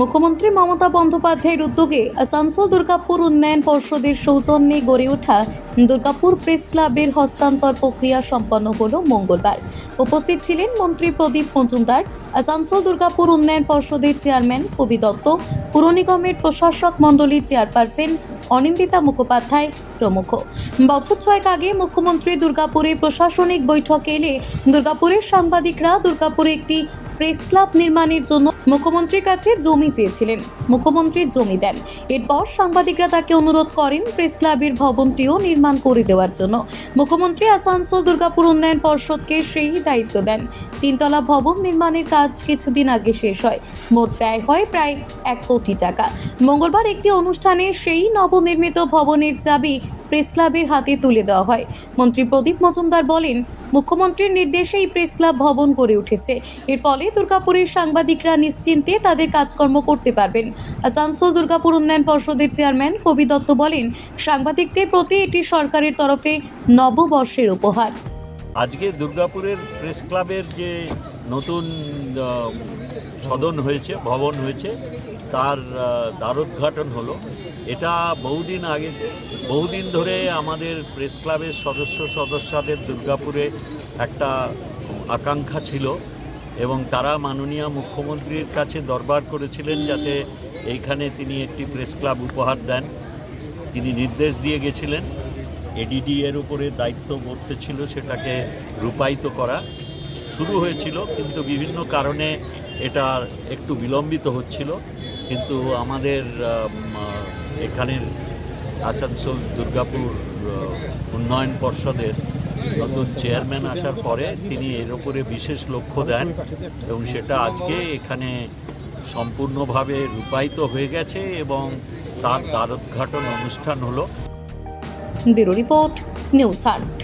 মুখ্যমন্ত্রী মমতা বন্দ্যোপাধ্যায়ের উদ্যোগে আসানসোল দুর্গাপুর উন্নয়ন পর্ষদের সৌজন্যে গড়ে ওঠা দুর্গাপুর প্রেস ক্লাবের হস্তান্তর প্রক্রিয়া সম্পন্ন হল মঙ্গলবার। উপস্থিত ছিলেন মন্ত্রী প্রদীপ মজুমদার, আসানসোল দুর্গাপুর উন্নয়ন পর্ষদের চেয়ারম্যান কবি দত্ত, পুর নিগমের প্রশাসক মণ্ডলীর চেয়ারপারসন অনিন্দিতা মুখোপাধ্যায় প্রমুখ। বছর ছয়েক আগে মুখ্যমন্ত্রী দুর্গাপুরে প্রশাসনিক বৈঠকে এলে দুর্গাপুরের সাংবাদিকরা দুর্গাপুরে একটি প্রেস ক্লাব নির্মাণের জন্য মুখ্যমন্ত্রীর কাছে জমি চেয়েছিলেন। মুখ্যমন্ত্রী জমি দেন। এরপর সাংবাদিকরা তাকে অনুরোধ করেন প্রেস ক্লাবের ভবনটিও নির্মাণ করে দেওয়ার জন্য। মুখ্যমন্ত্রী আসানসোল দুর্গাপুর উন্নয়ন পর্ষদকে সেই দায়িত্ব দেন। তিনতলা ভবন নির্মাণের কাজ কিছুদিন আগে শেষ হয়। মোট ব্যয় হয় প্রায় এক কোটি টাকা। মঙ্গলবার একটি অনুষ্ঠানে সেই নবনির্মিত ভবনের চাবি প্রেস ক্লাবের হাতে তুলে দেওয়া হয়। মন্ত্রী প্রদীপ মজুমদার বলেন, মুখ্যমন্ত্রীর নির্দেশে এই প্রেস ক্লাব ভবন গড়ে উঠেছে। এর ফলে দুর্গাপুরের সাংবাদিকরা নিশ্চিন্তে তাদের কাজকর্ম করতে পারবেন। আসানসোল দুর্গাপুর উন্নয়ন পর্ষদের চেয়ারম্যান কবি দত্ত বলেন, সাংবাদিকদের প্রতি এটি সরকারের তরফে নববর্ষের উপহার। আজকে দুর্গাপুরের প্রেস ক্লাবের যে নতুন সদন হয়েছে, ভবন হয়েছে, তার দ্বারোদ্ঘাটন হলো। এটা বহুদিন আগে, বহুদিন ধরে আমাদের প্রেস ক্লাবের সদস্য সদস্যদের দুর্গাপুরে একটা আকাঙ্ক্ষা ছিল এবং তারা মাননীয় মুখ্যমন্ত্রীর কাছে দরবার করেছিলেন যাতে এইখানে তিনি একটি প্রেস ক্লাব উপহার দেন। তিনি নির্দেশ দিয়ে গেছিলেন। এডিডি এর উপরে দায়িত্ব বর্তে ছিল সেটাকে রূপায়িত করা। শুরু হয়েছিল, কিন্তু বিভিন্ন কারণে এটা একটু বিলম্বিত হচ্ছিল। কিন্তু আমাদের এখানের আসানসোল দুর্গাপুর উন্নয়ন পর্ষদের নতুন চেয়ারম্যান আসার পরে তিনি এর উপরে বিশেষ লক্ষ্য দেন এবং সেটা আজকে এখানে সম্পূর্ণভাবে রূপায়িত হয়ে গেছে এবং তার দ্বারোদ্ঘাটন অনুষ্ঠান হলো। Bureau report, news art